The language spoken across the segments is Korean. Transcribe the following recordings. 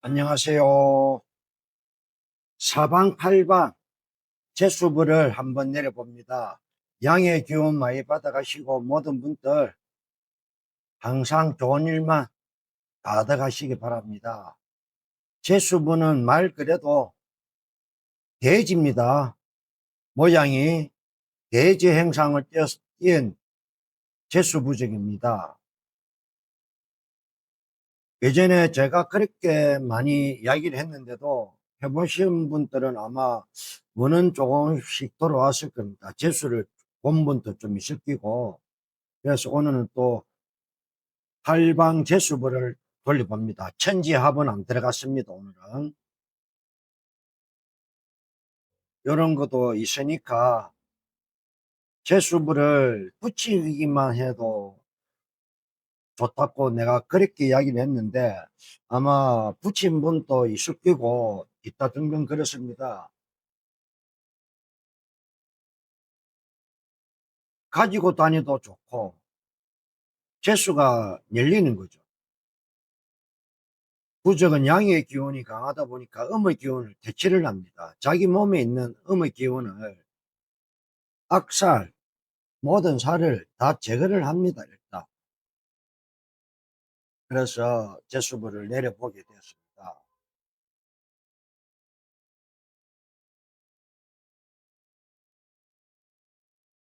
안녕하세요. 사방팔방 제수부를 한번 내려봅니다. 양의 기운 많이 받아가시고 모든 분들 항상 좋은 일만 받아가시기 바랍니다. 제수부는 말 그래도 돼지입니다. 모양이 돼지 행상을 띄었- 띈 제수부적입니다. 예전에 제가 그렇게 많이 이야기를 했는데도 해보신 분들은 아마 문은 조금씩 돌아왔을 겁니다. 재수를 본 분도 좀 있을 끼고 그래서 오늘은 또 팔방 재수부를 돌려봅니다. 천지합은 안 들어갔습니다. 오늘은 이런 것도 있으니까 재수부를 붙이기만 해도 좋다고 내가 그렇게 이야기를 했는데 아마 붙인 분도 있을 끼고 있다 등등 그렇습니다. 가지고 다니도 좋고 재수가 열리는 거죠. 부적은 양의 기운이 강하다 보니까 음의 기운을 대치를 합니다. 자기 몸에 있는 음의 기운을 악살, 모든 살을 다 제거를 합니다. 일단. 그래서 제수부를 내려보게 되었습니다.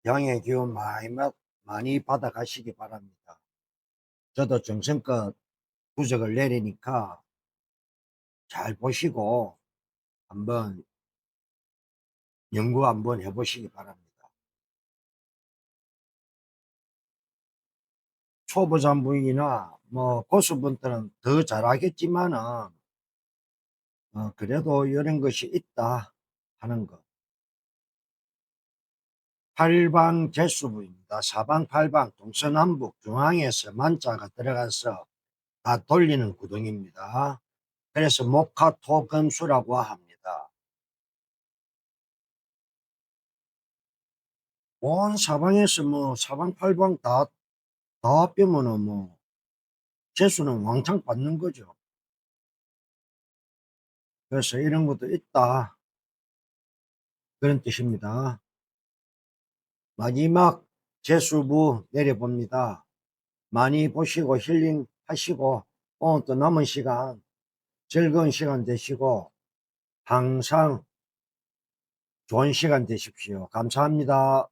양의 기운 많이, 마- 많이 받아가시기 바랍니다. 저도 정성껏 부적을 내리니까 잘 보시고 한번 연구 한번 해보시기 바랍니다. 초보자분이나 뭐 고수분들은 더 잘하겠지만은 어, 그래도 이런 것이 있다 하는 것. 팔방 제수부입니다. 사방 팔방 동서남북 중앙에서 만자가 들어가서 다 돌리는 구덩입니다. 그래서 목화토금수라고 합니다. 온 사방에서 뭐 사방 팔방 다, 다 빼면은 뭐 재수는 왕창 받는 거죠. 그래서 이런 것도 있다. 그런 뜻입니다. 마지막 재수부 내려봅니다. 많이 보시고 힐링 하시고 오늘 또 남은 시간 즐거운 시간 되시고 항상 좋은 시간 되십시오. 감사합니다.